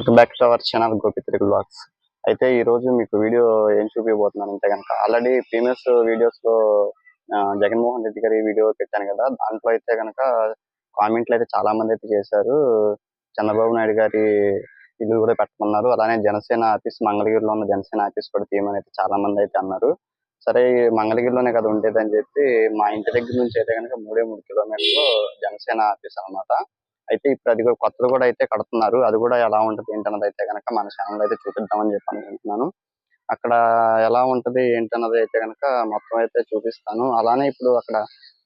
Welcome back to our channel Gopi Telugu blogs అయితే ఈ రోజు మీకు వీడియో ఏం చూపించబోతున్నాను అంటే కనుక ఆల్రెడీ ప్రీమియస్ వీడియోస్లో జగన్మోహన్ రెడ్డి గారి వీడియో పెట్టాను కదా దాంట్లో అయితే కనుక కామెంట్లు అయితే చాలా మంది అయితే చేశారు. చంద్రబాబు నాయుడు గారి ఇల్లు కూడా పెట్టమన్నారు. అలానే జనసేన ఆఫీస్ మంగళగిరిలో ఉన్న జనసేన ఆఫీస్ కూడా తీయమని అయితే చాలా మంది అయితే అన్నారు. సరే మంగళగిరిలోనే కదా ఉండేదని అని చెప్పి మా ఇంటి దగ్గర నుంచి అయితే కనుక మూడే మూడు కిలోమీటర్లు జనసేన ఆఫీస్ అన్నమాట. అయితే ఇప్పుడు అది కూడా కొత్తది కూడా అయితే కడుతున్నారు. అది కూడా ఎలా ఉంటది ఏంటన్నది అయితే కనుక మన ఛానల్ అయితే చూపిద్దామని చెప్పి అనుకుంటున్నాను. అక్కడ ఎలా ఉంటది ఏంటన్నది అయితే కనుక మొత్తం అయితే చూపిస్తాను. అలానే ఇప్పుడు అక్కడ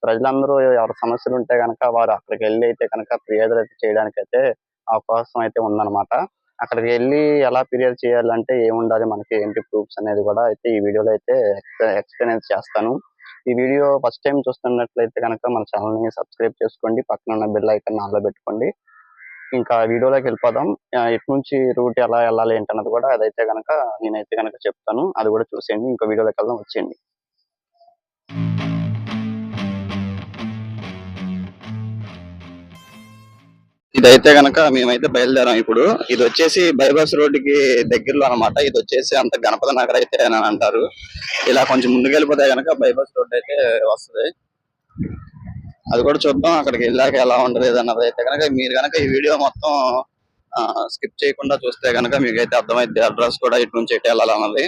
ప్రజలందరూ ఎవరి సమస్యలు ఉంటే కనుక వారు అక్కడికి వెళ్ళి అయితే కనుక ఫిర్యాదులు అయితే చేయడానికి అయితే అవకాశం అయితే ఉందన్నమాట. అక్కడికి వెళ్ళి ఎలా ఫిర్యాదు చేయాలంటే ఏముండాలి? మనకి ఏంటి ప్రూఫ్స్ అనేది కూడా అయితే ఈ వీడియోలో అయితే ఎక్స్ప్లెయిన్ చేస్తాను. ఈ వీడియో ఫస్ట్ టైం చూస్తున్నట్లయితే కనుక మన ఛానల్ని సబ్స్క్రైబ్ చేసుకోండి. పక్కన ఉన్న బెల్ అయితే ఆన్లో పెట్టుకోండి. ఇంకా వీడియోలోకి వెళ్ళిపోదాం. ఎటు ఇటు నుంచి రూట్ ఎలా వెళ్ళాలి ఏంటన్నది కూడా అదైతే కనుక నేనైతే కనుక చెప్తాను. అది కూడా చూసేయండి. ఇంకో వీడియోలోకి వెళ్దాం. వచ్చేయండి. ఇదైతే గనక మేమైతే బయలుదేరాం ఇప్పుడు. ఇది వచ్చేసి బైపాస్ రోడ్డుకి దగ్గరలో అన్నమాట. ఇది వచ్చేసి అంత గణపతి నగర్ అయితే అని అంటారు. ఇలా కొంచెం ముందుకు వెళ్ళిపోతే గనక బైపాస్ రోడ్ అయితే వస్తది. అది కూడా చూద్దాం అక్కడికి వెళ్ళాక ఎలా ఉండదు అన్నది అయితే కనుక మీరు కనుక ఈ వీడియో మొత్తం స్కిప్ చేయకుండా చూస్తే కనుక మీకు అయితే అర్థమైంది అడ్రస్ కూడా ఇటు నుంచి ఎటు వెళ్ళాలన్నది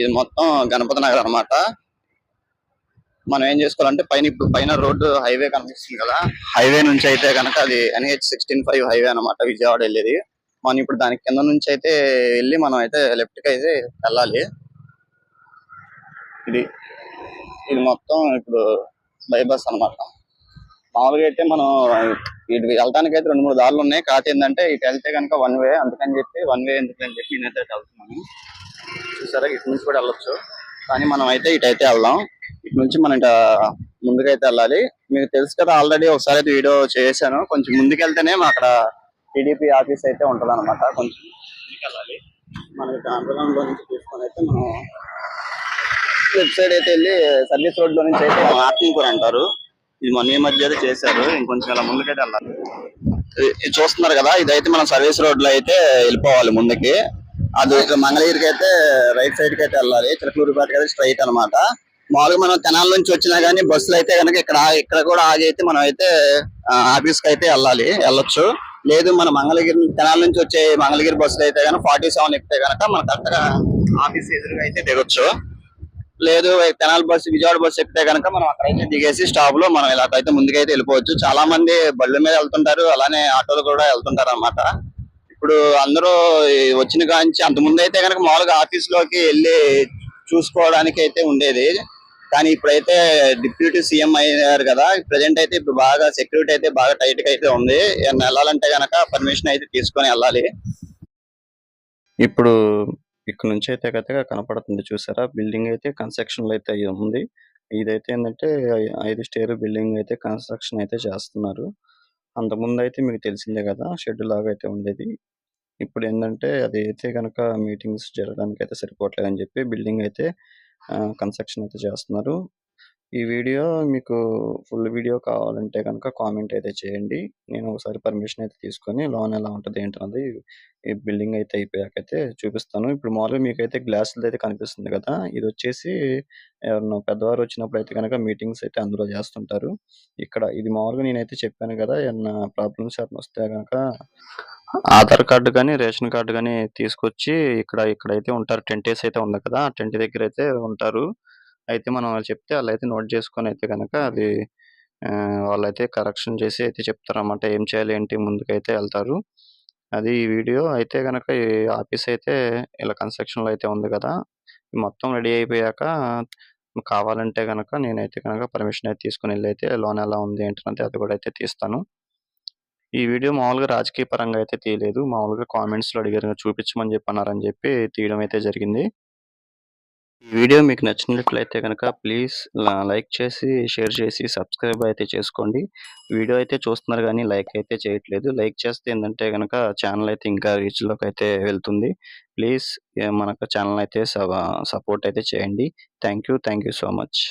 ఇది మొత్తం గణపతి నగర్ అన్నమాట. మనం ఏం చేసుకోవాలంటే పైన ఇప్పుడు పైన రోడ్డు హైవే కనిపిస్తుంది కదా. హైవే నుంచి అయితే కనుక అది ఎన్హెచ్ సిక్స్టీన్ ఫైవ్ హైవే అన్నమాట విజయవాడ వెళ్ళేది. మనం ఇప్పుడు దాని కింద నుంచి అయితే వెళ్ళి మనం అయితే లెఫ్ట్కి అయితే వెళ్ళాలి. ఇది ఇది మొత్తం ఇప్పుడు బైబస్ అన్నమాట. మామూలుగా అయితే మనం ఇటు వెళ్ళడానికి అయితే రెండు మూడు దారులు ఉన్నాయి. కాకపోతే ఏంటంటే ఇటు వెళ్తే కనుక వన్ వే అందుకని చెప్పి వన్ వే ఎందుకని చెప్పి నేనైతే వెళ్తున్నాను. చూసారా? ఇటు నుంచి కూడా వెళ్ళొచ్చు. కానీ మనం అయితే ఇటు అయితే వెళ్దాం. ఇటు నుంచి మనం ఇట ముందుకైతే వెళ్ళాలి. మీకు తెలుసు కదా ఆల్రెడీ ఒకసారి అయితే వీడియో చేశాను. కొంచెం ముందుకెళ్తేనే మా అక్కడ టీడీపీ ఆఫీస్ అయితే ఉంటుంది అనమాట కొంచెం వెళ్ళాలి మనకి అండర్గ్రౌండ్ నుంచి తీసుకొని అయితే మనం వెబ్సైట్ సైడ్ అయితే వెళ్ళి సర్వీస్ రోడ్లో నుంచి అయితే ఆత్మకూర అంటారు. ఇది మొన్న ఈ మధ్య అయితే చేశారు. ఇంకొంచెం ఇలా ముందుకైతే వెళ్ళాలి. చూస్తున్నారు కదా ఇదైతే మనం సర్వీస్ రోడ్లో అయితే వెళ్ళిపోవాలి ముందుకి. అది మంగళగిరికి అయితే రైట్ సైడ్కి అయితే వెళ్ళాలి. చిలకలూరుపేటకి అయితే స్ట్రైట్ అన్నమాట. మామూలుగా మనం తెనాల నుంచి వచ్చినా గానీ బస్సులు అయితే కనుక ఇక్కడ ఇక్కడ కూడా ఆగి అయితే మనం అయితే ఆఫీస్కి అయితే వెళ్ళాలి వెళ్ళొచ్చు. లేదు మన మంగళగిరి తెనాల నుంచి వచ్చే మంగళగిరి బస్సులు అయితే కనుక ఫార్టీ సెవెన్ ఎక్కితే కనుక మనం కరెక్ట్గా ఆఫీస్ ఎదురుగా అయితే దిగొచ్చు. లేదు తెనాలి బస్సు విజయవాడ బస్సు ఎక్కితే కనుక మనం అక్కడైతే దిగేసి స్టాప్లో మనం ఇలాగైతే ముందుకైతే వెళ్ళిపోవచ్చు. చాలా మంది బళ్ళ మీద వెళ్తుంటారు అలానే ఆటోలు కూడా వెళ్తుంటారు అన్నమాట ఇప్పుడు అందరూ వచ్చిన కాంచి అంత ముందు అయితే కనుక మామూలుగా ఆఫీస్లోకి వెళ్ళి చూసుకోవడానికి అయితే ఉండేది. కానీ ఇప్పుడైతే డిప్యూటీ సీఎం అయ్యారు కదా ప్రజెంట్ అయితే ఇప్పుడు బాగా సెక్యూరిటీ అయితే బాగా టైట్గా అయితే ఉంది. వెళ్ళాలంటే గనక పర్మిషన్ అయితే తీసుకొని వెళ్ళాలి. ఇప్పుడు ఇక్కడ నుంచి అయితే కనుక కనపడుతుంది చూసారా? బిల్డింగ్ అయితే కన్స్ట్రక్షన్లో అయితే ఉంది. ఇదైతే ఏంటంటే ఐదు స్టేర్ బిల్డింగ్ అయితే కన్స్ట్రక్షన్ అయితే చేస్తున్నారు. అంతకుముందు అయితే మీకు తెలిసిందే కదా షెడ్ లాగా అయితే ఉండేది. ఇప్పుడు ఏంటంటే అది అయితే కనుక మీటింగ్స్ జరగడానికి అయితే సరిపోవట్లేదు అని చెప్పి బిల్డింగ్ అయితే కన్స్ట్రక్షన్ అయితే చేస్తున్నారు. ఈ వీడియో మీకు ఫుల్ వీడియో కావాలంటే కనుక కామెంట్ అయితే చేయండి. నేను ఒకసారి పర్మిషన్ అయితే తీసుకొని లోన్ ఎలా ఉంటుంది ఏంటన్నది ఈ బిల్డింగ్ అయితే అయిపోయాక అయితే చూపిస్తాను. ఇప్పుడు మామూలుగా మీకు అయితే గ్లాసులు అయితే కనిపిస్తుంది కదా ఇది వచ్చేసి ఎవరినో పెద్దవారు వచ్చినప్పుడు అయితే కనుక మీటింగ్స్ అయితే అందులో చేస్తుంటారు. ఇక్కడ ఇది మామూలుగా నేనైతే చెప్పాను కదా ఏమన్నా ప్రాబ్లమ్స్ ఏమైనా వస్తే కనుక ఆధార్ కార్డు కానీ రేషన్ కార్డు కానీ తీసుకొచ్చి ఇక్కడ ఇక్కడైతే ఉంటారు. టెంట్ వేసి అయితే ఉంది కదా ఆ టెంట్ దగ్గర అయితే ఉంటారు. అయితే మనం వాళ్ళు చెప్తే వాళ్ళు అయితే నోట్ చేసుకొని అయితే కనుక అది వాళ్ళైతే కరెక్షన్ చేసి అయితే చెప్తారన్నమాట. ఏం చేయాలి ఏంటి ముందుకైతే వెళ్తారు. అది ఈ వీడియో అయితే కనుక ఈ ఆఫీస్ అయితే ఇలా కన్స్ట్రక్షన్లో అయితే ఉంది కదా. మొత్తం రెడీ అయిపోయాక కావాలంటే కనుక నేనైతే కనుక పర్మిషన్ అయితే తీసుకుని వెళ్ళి అయితే లోన్ ఎలా ఉంది ఏంటంటే అది కూడా అయితే తీస్తాను. ఈ వీడియో మామూలుగా రాజకీయ పరంగా అయితే తీయలేదు. మామూలుగా కామెంట్స్లో అడిగారు చూపించమని చెప్పి అన్నారని చెప్పి తీయడం అయితే జరిగింది. ఈ వీడియో మీకు నచ్చినట్లయితే కనుక ప్లీజ్ లైక్ చేసి షేర్ చేసి సబ్స్క్రైబ్ అయితే చేసుకోండి. వీడియో అయితే చూస్తున్నారు కానీ లైక్ అయితే చేయట్లేదు. లైక్ చేస్తే ఏంటంటే కనుక ఛానల్ అయితే ఇంకా రీచ్లోకి అయితే వెళ్తుంది. ప్లీజ్ మనకు ఛానల్ అయితే సపోర్ట్ అయితే చేయండి. Thank you thank you so much.